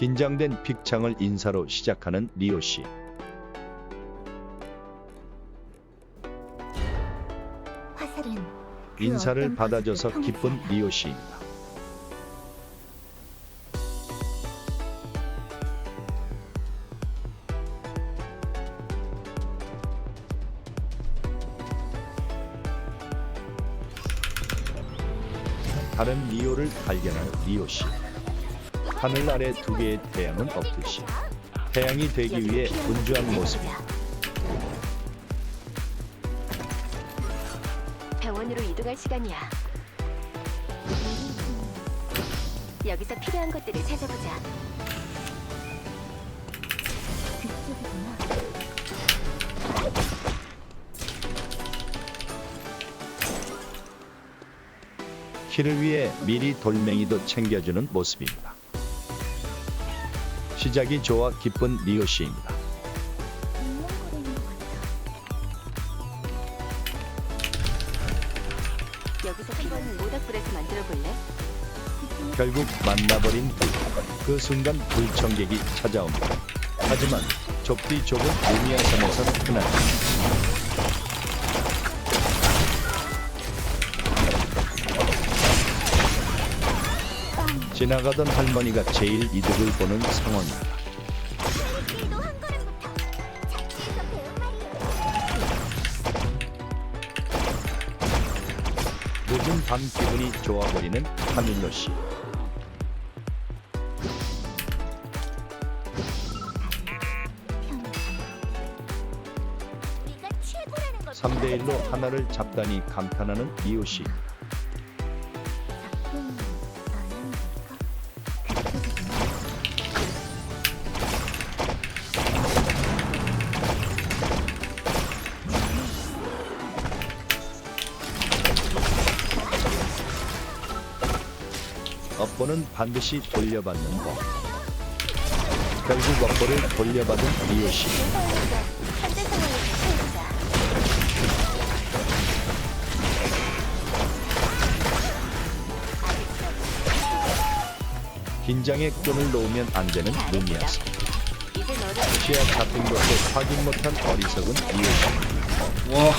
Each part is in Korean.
긴장된 픽창을 인사로 시작하는 리오 씨. 그 인사를 받아줘서 기쁜. 리오 씨입니다. 다른 리오를 발견한 리오 씨. 하늘 아래 두 개의 태양은 없듯이 태양이 되기 위해 분주한 모습입니다. 병원으로 이동할 시간이야. 여기서 필요한 것들을 찾아보자. 그쪽이구나. 키를 위해 미리 돌멩이도 챙겨주는 모습입니다. 시작이 좋아 기쁜 리오 씨입니다. 여기서 모닥불에서 만들어 볼래? 결국 만나버린 둘. 그 순간 불청객이 찾아옵니다. 하지만 좁디 좁은 루미아 섬에서 흔한 지나가던 할머니가 제일 이득을 보는 말이에요. 늦은 밤 기분이 좋아버리는 카밀로 씨. 우리가 최고라는 걸 3대 1로 보여줘야죠. 하나를 잡다니 감탄하는 이오 씨. 업보는 반드시 돌려받는 법. 결국 업보를 돌려받은 살펴보자. 긴장의 끈을 놓으면 안 되는 너를 시야 잡힌 것도 확인 못한 어리석은 씨. 와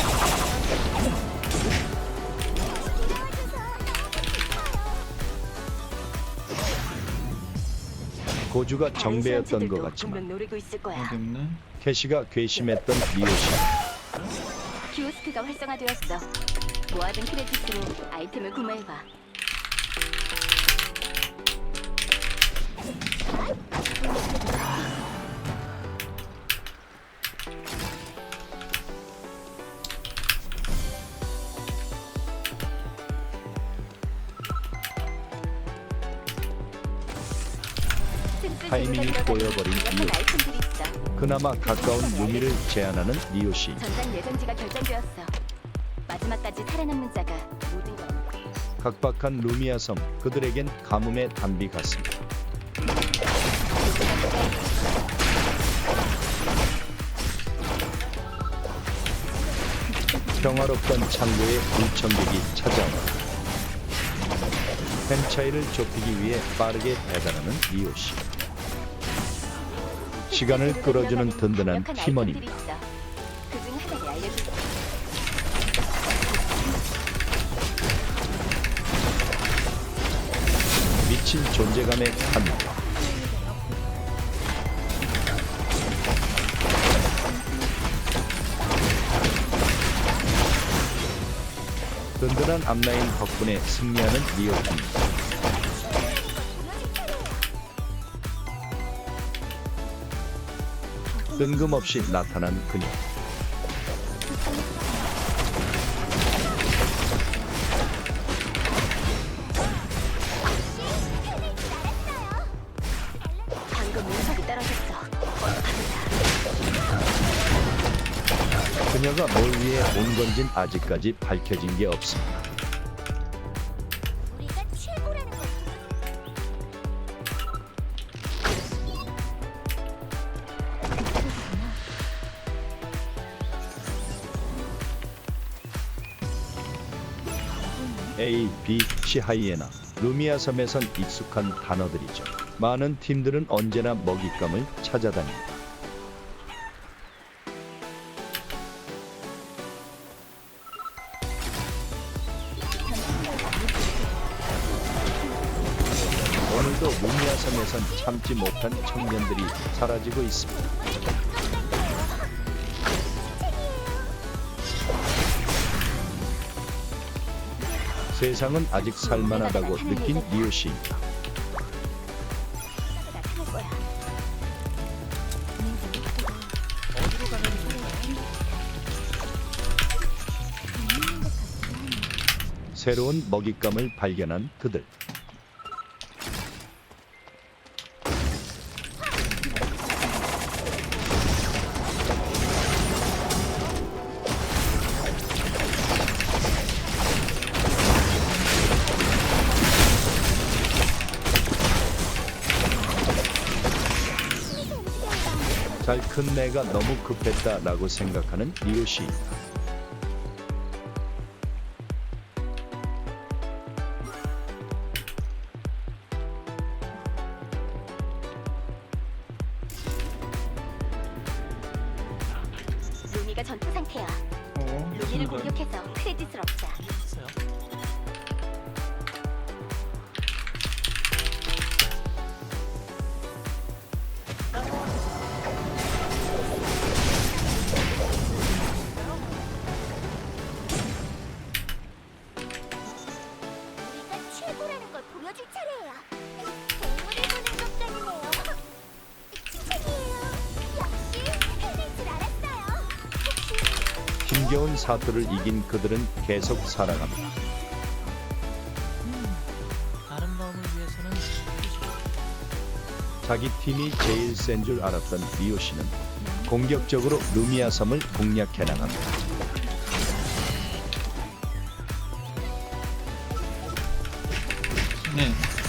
고주가 정배였던 것 같지만 분명 노리고 있을 거야. 여기 있네 캐시가 괘씸했던 리오 씨. 키오스크가 활성화되었어. 모아둔 크레딧으로 아이템을 구매해봐. 타이밍이 꼬여버린 이유. 그나마 가까운 루미를 제안하는 리오 씨. 전장 예정지가 결정되었어. 마지막까지 살아남는 자가 모든 걸. 각박한 루미아 섬 그들에겐 가뭄의 단비 같습니다. 평화롭던 창고에 불청객이 찾아옵니다. 팬 차이를 좁히기 위해 빠르게 배달하는 리오 씨. 시간을 끌어주는 든든한 팀원입니다. 알려줄게. 미친 존재감의 한과 든든한 앞라인 덕분에 승리하는 리오입니다. 뜬금없이 나타난 그녀. 방금 운석이 떨어졌어. 어서 가보자. 그녀가 뭘 위해 온 건진 아직까지 밝혀진 게 없습니다. A, B, C 하이에나, 루미아 섬에선 익숙한 단어들이죠. 많은 팀들은 언제나 먹잇감을 찾아다닌다. 오늘도 루미아 섬에선 참지 못한 청년들이 사라지고 있습니다. 세상은 아직 살만하다고 느낀 리오 씨입니다. 나타날 거야. 새로운 먹잇감을 발견한 그들. 큰 내가 너무 급했다라고 생각하는 씨 힘겨운 사투를 이긴 그들은 계속 살아갑니다. 아름다움을 위해서는 자기 팀이 제일 센 줄 알았던 리오 씨는 공격적으로 루미아 섬을 공략해 나갑니다. 네.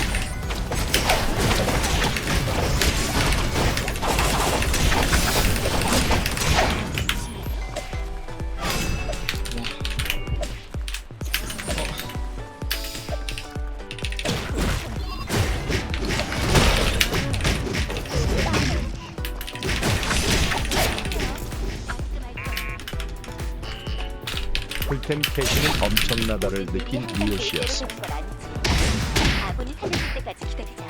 풀템 캐시는 엄청나다를 느낀 리오 씨였습니다. 건 아니지. 아군이 살려줄 때까지 기다리자.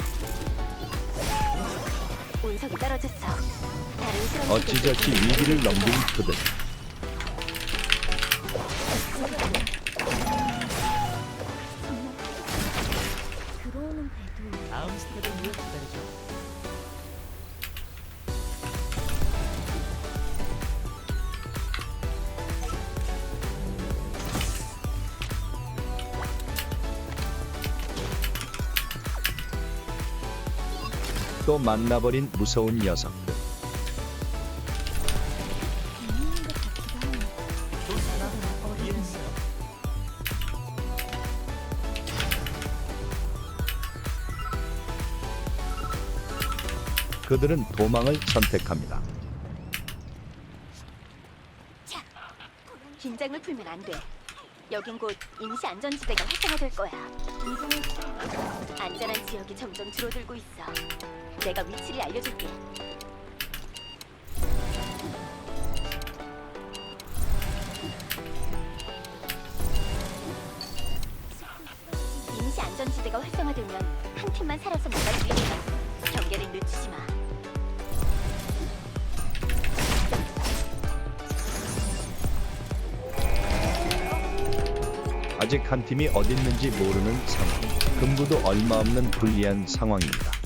운석이 떨어졌어. 다른 실험 어찌저찌 위기를 넘긴 그들. 또 만나버린 무서운 녀석들. 그들은 도망을 선택합니다. 긴장을 풀면 안 돼. 여긴 곧 임시 안전지대가 활성화될 거야. 안전한 지역이 점점 줄어들고 있어. 내가 위치를 알려줄게. 임시 안전지대가 활성화되면 한 팀만 살아서 나갈 수 있어. 경계를 늦추지 마. 아직 한 팀이 어딨는지 모르는 상황. 금부도 얼마 없는 불리한 상황입니다.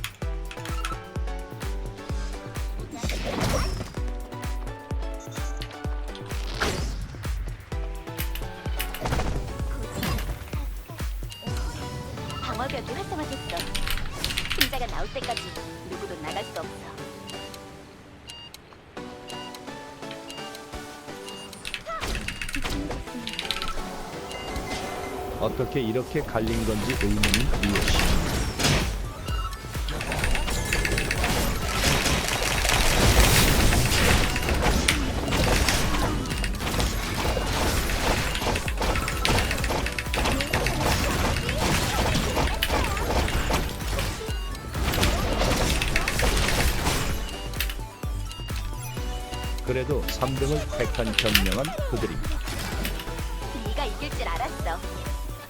방어벽이 활성화됐어. 승자가 나올 때까지 누구도 나갈 수 없어. 어떻게 이렇게 갈린 건지 리오 씨. 그래도 3등을 택한 현명한 그들입니다. 네가 이길 줄 알았어.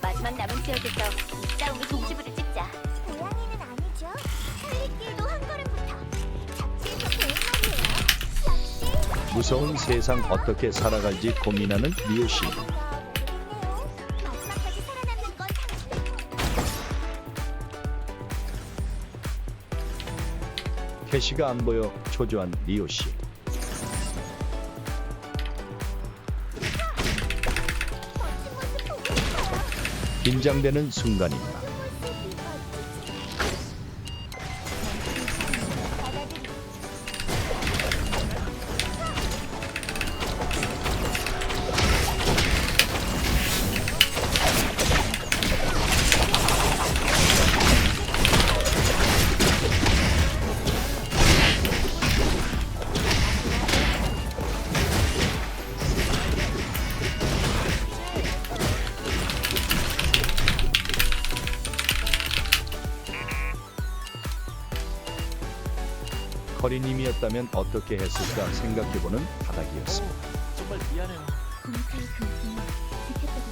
마지막 남은 지역에서 이 싸움의 동지부를 찍자. 고양이는 아니죠. 살리길도 한 걸음부터. 잡지에서 배운 말이에요. 역시. 무서운 세상 어떻게 살아갈지 고민하는 리오 씨. 뭔가 모르겠네요. 마지막까지 살아남는 건 당신의 캐시가 안 보여 초조한 리오 씨. 긴장되는 순간입니다. 커리님이었다면 어떻게 했을까 생각해보는 바닥이었습니다. 어, 정말 미안해요. 근심을 지켰다고.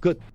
끝.